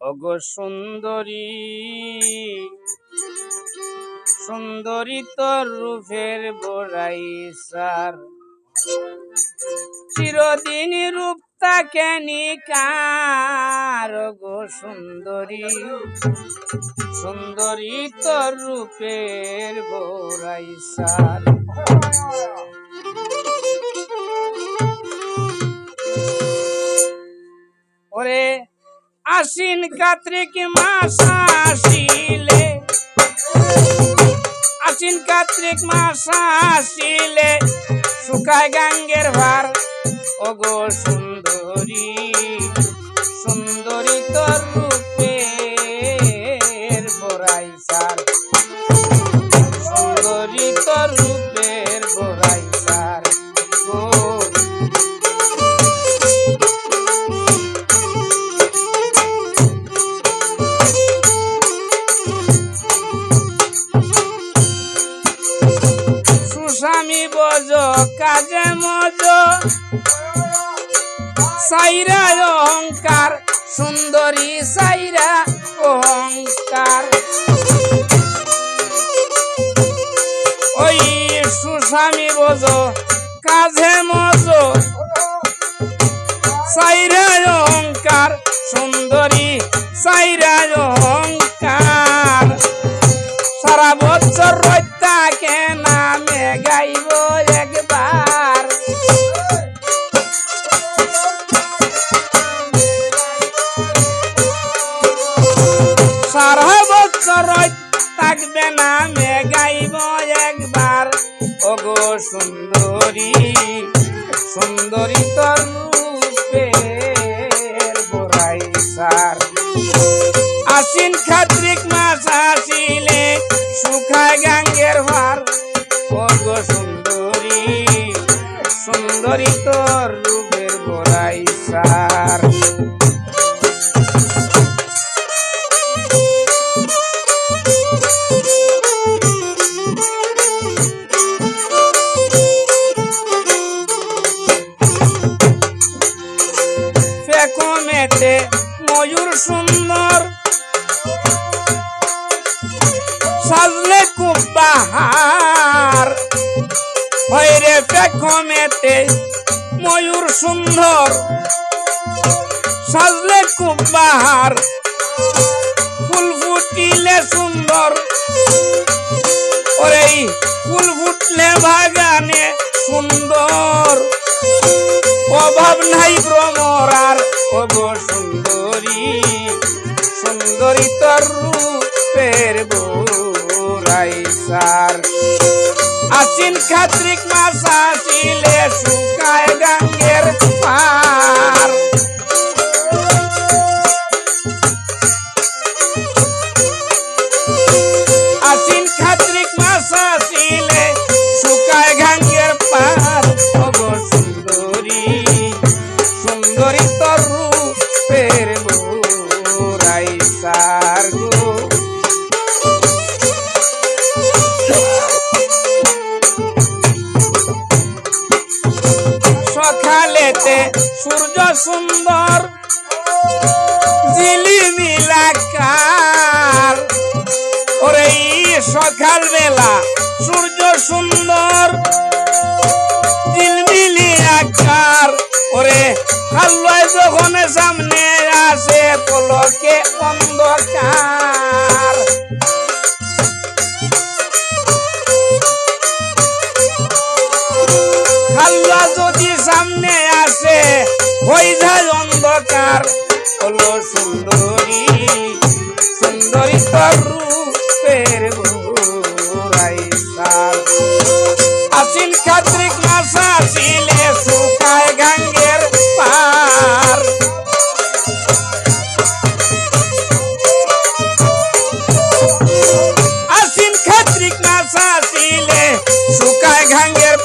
ওগো সুন্দরী সুন্দরী তোর রূপের বড়াই সার। চিরদিন রূপ তাকে নিকার গো সুন্দরী সুন্দরী তোর রূপের বড়াই সার। আশ্বিন কার্তিক মাস আসিলে। আশ্বিন কার্তিক মাস আসিলে। শুকায় গাঙ্গের ভার ওগো সুন্দরী। বজ কাজে মজ। সাইরা অহংকার, সুন্দরী সাইরা অহংকার। ওই সুস্বামী বজ কাজে মজ। সাইরা অহংকার, সুন্দরী সাইরা অহংকার। সারা বছর রইতাকে ওগো সুন্দরী সুন্দরী তোর বড়াই সার। আশ্বিন খাত্রিক মাস আসিলে শুকায় গাঙ্গের ভার। ওগো সুন্দরী সুন্দরী ময়ূর সুন্দর। সাজলে খুব বাহার। হইরে পেখমেতে ময়ূর সুন্দর। সাজলে খুব বাহার। ফুল ফুটিলে সুন্দর। ওরে ফুল ফুটলে বাগানে সুন্দর। অভাব নাই ভ্রমরার ওগো সুন্দরী সুন্দরী তর রূপের বোরাই সার। আসিন খাত্রিক মাস আসিলে শুকায় গাঙ্গের পার। সকালেতে সূর্য সুন্দর জিলিমিলাকার ওরে সকাল বেলা সূর্য সুন্দর যখন সামনে আসে পলকে অন্ধকার। হাল্লা যদি সামনে আসে হয়ে যায় অন্ধকার। হলো সুন্দরী সুন্দরী তোর।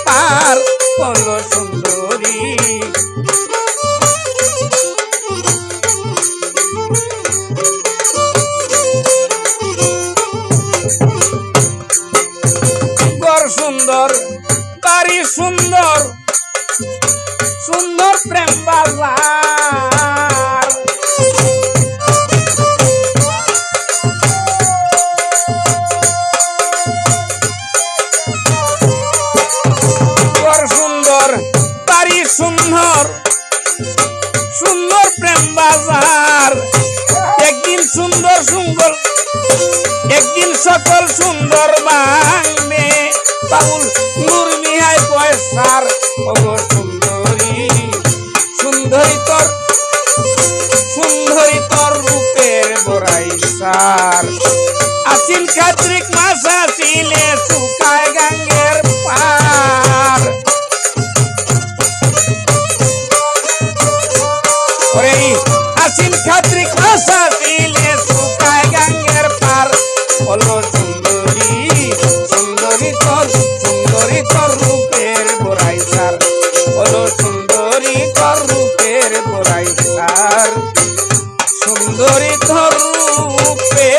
পার হল সুন্দরী। সুন্দর বাড়ি সুন্দর সুন্দর প্রেম বাজার একদিন সুন্দর সুন্দর, একদিন সকল সুন্দর বাংবে বাবুল নূর মিহাই পয়সার ওগো সুন্দরী সুন্দরী তোর সুন্দরী তোর রূপের বড়াই সার। আসিল কার্তিক মাস আসিলে সুন্দরী ধরূপে